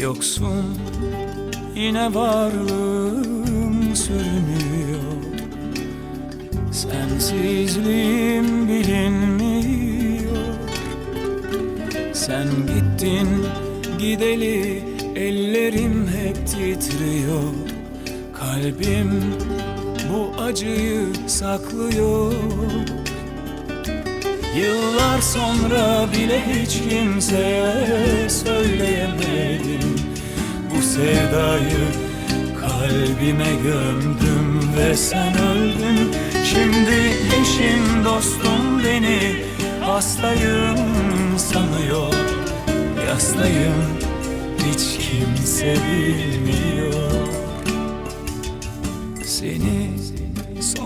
Yoksun yine varlığım sürünüyor Sensizliğim bilinmiyor. Sen gittin gideli ellerim hep titriyor. Kalbim bu acıyı saklıyor Yıllar sonra bile hiç kimseye söyleyemedim. Bu sevdayı kalbime gömdüm ve sen öldün. Şimdi eşim dostum beni hastayım sanıyor. Yastayım hiç kimse bilmiyor. Seni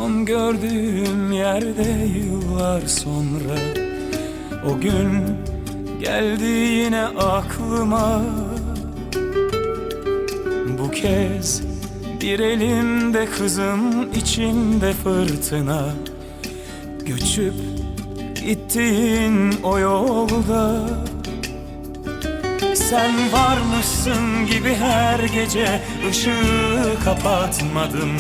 son gördüğüm yerde yıllar sonra. O gün geldi yine aklıma. Bu kez bir elimde kızım içinde fırtına. Göçüp gittiğin o yolda. Sen varmışsın gibi her gece ışığı kapatmadım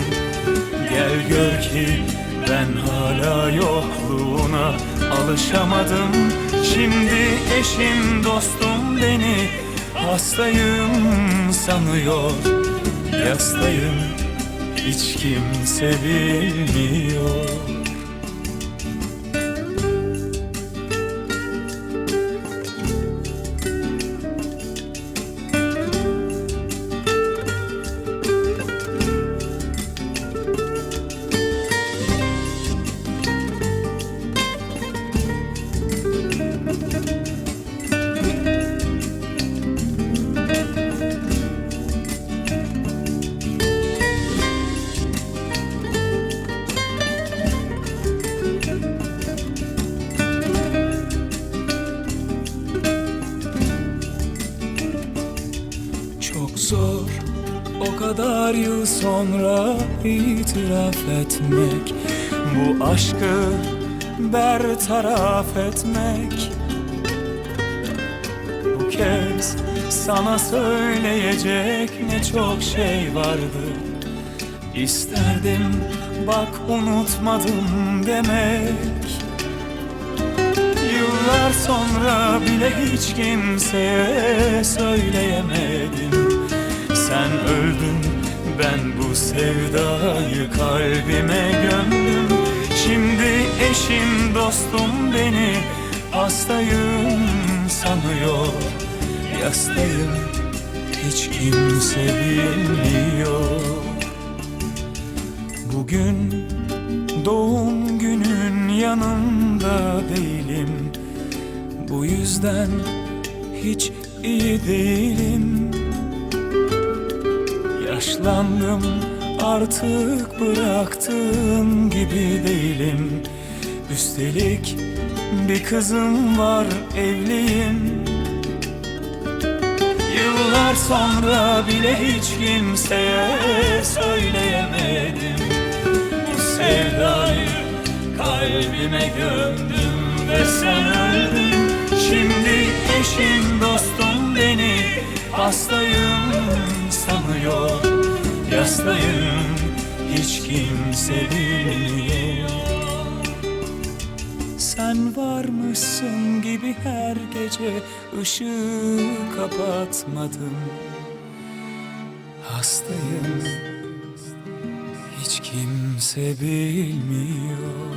Gel gör ki ben hala yokluğuna alışamadım. Şimdi eşim dostum beni hastayım sanıyor. Yastayım hiç kimse bilmiyor zor. O kadar yıl sonra itiraf etmek Bu aşkı bertaraf etmek. Bu kez sana söyleyecek ne çok şey vardı. İsterdim bak unutmadım demek. Yıllar sonra bile hiç kimseye söyleyemedim Sen öldün ben bu sevdayı kalbime gömdüm. Şimdi eşim dostum beni hastayım sanıyor. Yastayım hiç kimse bilmiyor. Bugün doğum günün yanında değilim. Bu yüzden hiç iyi değilim Yaşlandım artık bıraktığım gibi değilim. Üstelik bir kızım var evliyim. Yıllar sonra bile hiç kimseye söyleyemedim. Bu sevdayı kalbime gömdüm ve sen öldün. Şimdi eşim dostum beni hastayım sanıyor Yastayım hiç kimse bilmiyor. Sen varmışsın gibi her gece ışığı kapatmadım. Hastayım hiç kimse bilmiyor